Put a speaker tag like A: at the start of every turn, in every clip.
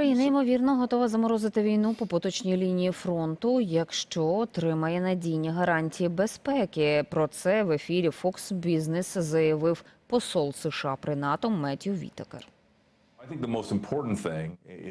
A: Україна ймовірно готова заморозити війну по поточній лінії фронту, якщо отримає надійні гарантії безпеки. Про це в ефірі Fox Business заявив посол США при НАТО Меттю Вітекер.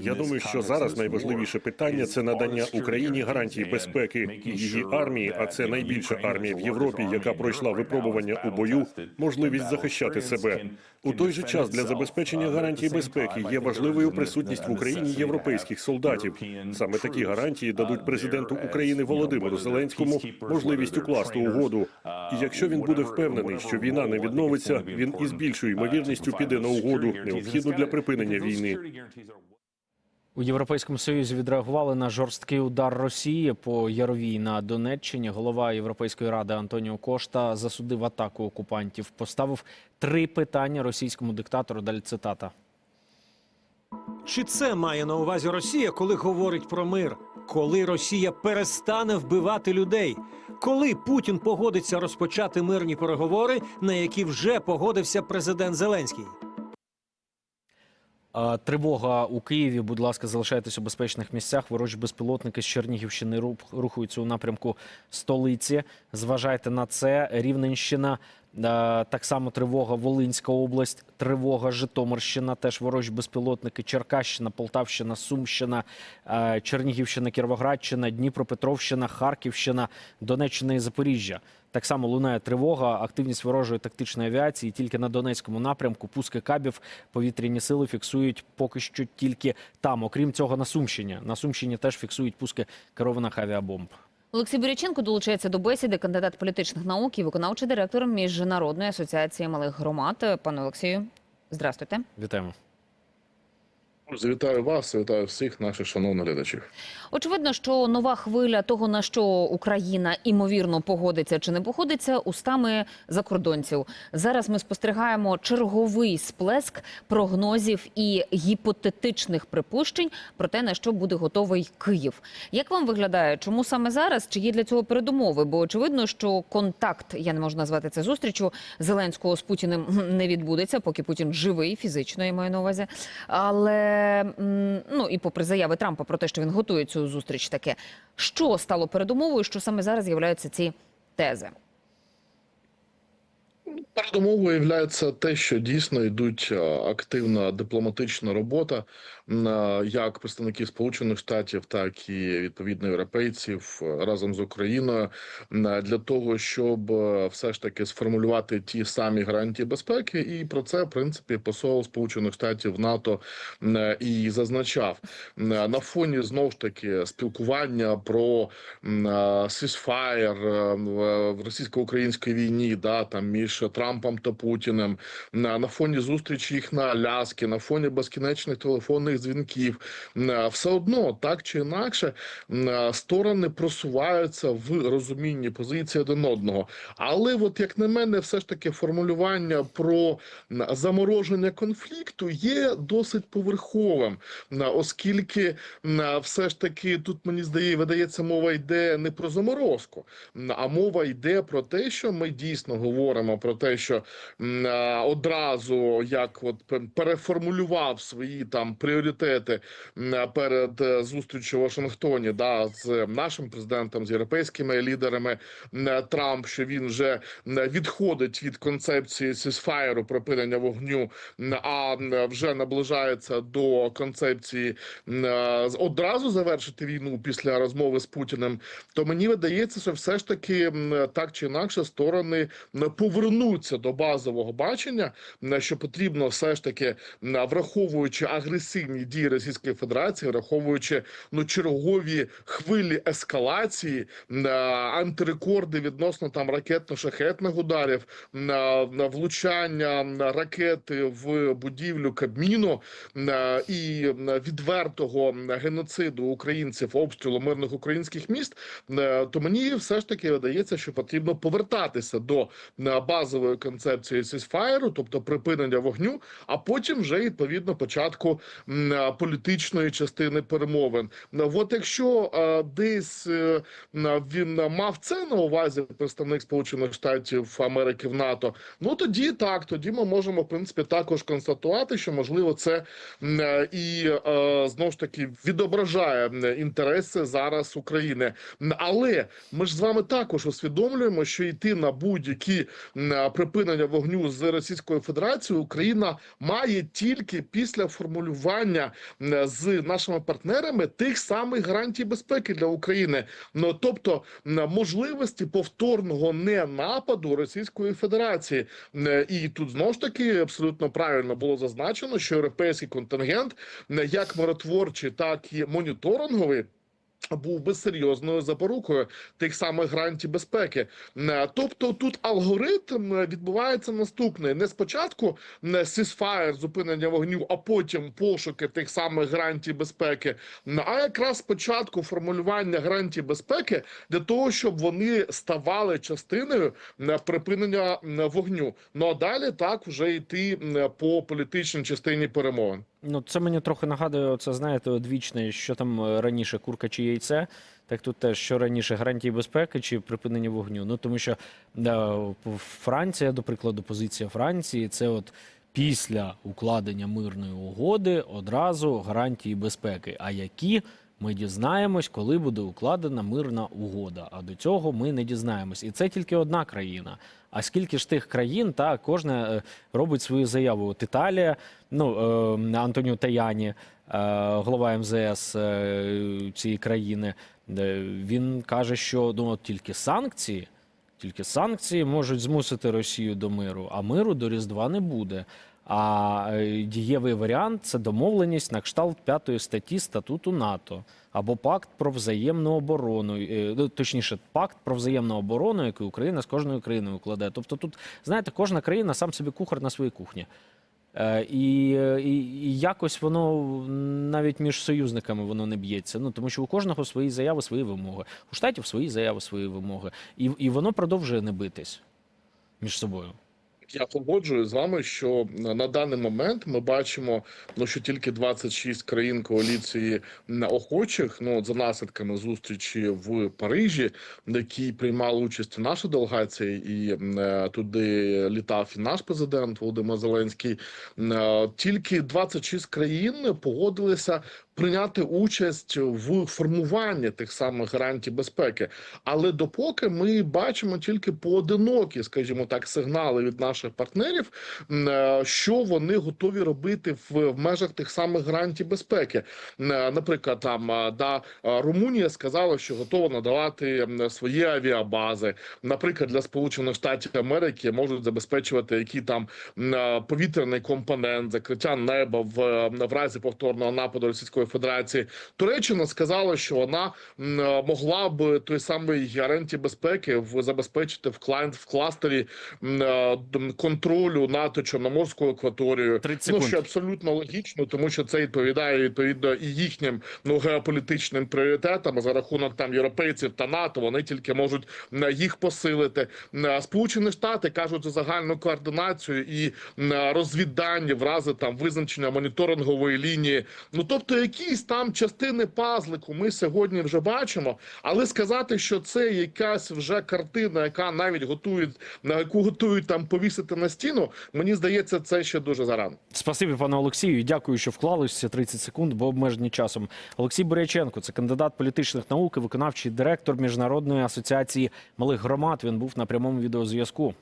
B: Я думаю, що зараз найважливіше питання це надання Україні гарантій безпеки її армії. А це найбільша армія в Європі, яка пройшла випробування у бою, можливість захищати себе. У той же час для забезпечення гарантій безпеки є важливою присутність в Україні європейських солдатів. Саме такі гарантії дадуть президенту України Володимиру Зеленському можливість укласти угоду. І якщо він буде впевнений, що війна не відновиться, він із більшою ймовірністю піде на угоду, необхідну для припинення війни.
C: У Європейському Союзі відреагували на жорсткий удар Росії по Яровій на Донеччині. Голова Європейської ради Антоніо Кошта засудив атаку окупантів. Поставив три питання російському диктатору. Далі цитата.
D: Чи це має на увазі Росія, коли говорить про мир? Коли Росія перестане вбивати людей? Коли Путін погодиться розпочати мирні переговори, на які вже погодився президент Зеленський?
C: Тривога у Києві. Будь ласка, залишайтесь у безпечних місцях. Ворожі безпілотники з Чернігівщини ру- рухаються у напрямку столиці. Зважайте на це. Рівненщина. Е, Так само тривога Волинська область, тривога Житомирщина, теж ворожі безпілотники, Черкащина, Полтавщина, Сумщина, е, Чернігівщина, Кіровоградщина, Дніпропетровщина, Харківщина, Донеччина і Запоріжжя. Так само лунає тривога, активність ворожої тактичної авіації тільки на Донецькому напрямку. Пуски кабів повітряні сили фіксують поки що тільки там. Окрім цього, на Сумщині. На Сумщині теж фіксують пуски керованих авіабомб.
A: Олексій Буряченко долучається до бесіди, кандидат політичних наук і виконавчий директор Міжнародної асоціації малих громад. Пане Олексію, здрастуйте.
C: Вітаємо.
E: Вітаю вас, вітаю всіх наших шановних глядачів.
A: Очевидно, що нова хвиля того, на що Україна імовірно погодиться чи не погодиться, устами закордонців. Зараз ми спостерігаємо черговий сплеск прогнозів і гіпотетичних припущень про те, на що буде готовий Київ. Як вам виглядає, чому саме зараз? Чи є для цього передумови? Бо очевидно, що контакт, я не можу назвати це зустрічю Зеленського з Путіним не відбудеться, поки Путін живий фізично, я маю на увазі. Але ну і попри заяви Трампа про те, що він готує цю зустріч, таке що стало передумовою, що саме зараз з'являються ці тези.
E: Передумовою є те, що дійсно йдуть е, активна дипломатична робота е, як представників Сполучених Штатів, так і відповідно європейців е, разом з Україною для того, щоб все ж таки сформулювати ті самі гарантії безпеки. І про це в принципі посол Сполучених Штатів НАТО і зазначав на фоні знов ж таки спілкування про в в російсько-українській війні, да там між Трампом та Путіним, на, фоні зустрічі їх на Аляскі, на фоні безкінечних телефонних дзвінків, м, все одно так чи інакше сторони просуваються в розумінні позиції один одного. Але, от як на мене, все ж таки формулювання про замороження конфлікту є досить поверховим, оскільки м, все ж таки тут мені здається, видається, мова йде не про заморозку, а мова йде про те, що ми дійсно говоримо про те, що м, одразу як от переформулював свої там пріоритети м, перед е, зустрічю в Вашингтоні, да, з нашим президентом, з європейськими лідерами е, Трамп, що він вже відходить від концепції сісфаєру припинення вогню, а вже наближається до концепції е, одразу завершити війну після розмови з Путіним, то мені видається, що все ж таки так чи інакше сторони м, повернуться до базового бачення, що потрібно все ж таки, враховуючи агресивні дії Російської Федерації, враховуючи ну чергові хвилі ескалації, антирекорди відносно там ракетно-шахетних ударів, влучання ракети в будівлю Кабміну і відвертого геноциду українців, обстрілу мирних українських міст, то мені все ж таки видається, що потрібно повертатися до бази. Базової концепції сісфаєру, тобто припинення вогню, а потім вже відповідно початку політичної частини перемовин. От якщо десь е, він мав це на увазі, представник Сполучених Штатів Америки в НАТО, ну тоді так, тоді ми можемо в принципі також констатувати, що можливо це і знову ж таки відображає інтереси зараз України. Але ми ж з вами також усвідомлюємо, що йти на будь-які припинення вогню з Російською Федерацією Україна має тільки після формулювання з нашими партнерами тих самих гарантій безпеки для України. Ну тобто можливості повторного не нападу Російської Федерації. І тут знову ж таки абсолютно правильно було зазначено, що європейський контингент, як миротворчий, так і моніторинговий. Був би серйозною запорукою тих самих гарантій безпеки. Е, Тобто тут алгоритм е, відбувається наступний: не спочатку сісфаєр, зупинення вогню, а потім пошуки тих самих гарантій безпеки, а якраз спочатку формулювання гарантій безпеки для того, щоб вони ставали частиною е, припинення вогню. Ну а далі так вже йти по політичній частині перемовин.
C: Ну, це мені трохи нагадує, це знаєте, одвічне, що там е, раніше курка чи яйце. Так тут теж що раніше гарантії безпеки чи припинення вогню. Ну тому що да, Франція, до прикладу, позиція Франції це от після укладення мирної угоди одразу гарантії безпеки. А які ми дізнаємось, коли буде укладена мирна угода. А до цього ми не дізнаємось. І це тільки одна країна. А скільки ж тих країн, та кожна е, робить свою заяву. От Італія, ну е, Антоніо Таяні, е, голова МЗС е, цієї країни, він каже, що ну, от тільки санкції. Тільки санкції можуть змусити Росію до миру, а миру до Різдва не буде. А е, дієвий варіант це домовленість на кшталт п'ятої статті статуту НАТО або пакт про взаємну оборону, е, ну, точніше, пакт про взаємну оборону, який Україна з кожною країною укладе. Тобто, тут знаєте, кожна країна сам собі кухар на своїй кухні. Е, І, і, і якось воно навіть між союзниками воно не б'ється. Ну тому що у кожного свої заяви, свої вимоги. У штатів свої заяви, свої вимоги. І, і воно продовжує не битись між собою.
E: Я погоджуюсь з вами, що на даний момент ми бачимо, ну що тільки 26 країн коаліції охочих, ну за наслідками зустрічі в Парижі, на якій приймала участь і наша делегація, і е, туди літав і наш президент Володимир Зеленський. е, Тільки 26 країн погодилися прийняти участь в формуванні тих самих гарантій безпеки. Але допоки ми бачимо тільки поодинокі, скажімо так, сигнали від наших партнерів, е, що вони готові робити в, межах тих самих гарантій безпеки. Е, Наприклад, там е, да, Румунія сказала, що готова надавати свої авіабази. Наприклад, для Сполучених Штатів Америки можуть забезпечувати які там повітряний компонент, закриття неба в, в разі повторного нападу Російської Федерації. Туреччина сказала, що вона е, могла б той самий гарантій безпеки в забезпечити в клан в кластері е, контролю над Чорноморською акваторією.
C: 30
E: Ну що абсолютно логічно, тому що це відповідає відповідно і їхнім ну геополітичним пріоритетам за рахунок там європейців та НАТО. Вони тільки можуть їх посилити. М, Сполучені Штати кажуть за загальну координацію і розвіддання в рази там визначення моніторингової лінії. Ну тобто, якісь там частини пазлику ми сьогодні вже бачимо, але сказати, що це якась вже картина, яка навіть готують на яку готують там повісити на стіну. Мені здається, це ще дуже зарано.
C: Спасибі, пане Олексію. Дякую, що вклалися 30 секунд, бо обмежені часом. Олексій Буряченко, це кандидат політичних наук і виконавчий директор Міжнародної асоціації малих громад. Він був на прямому відеозв'язку.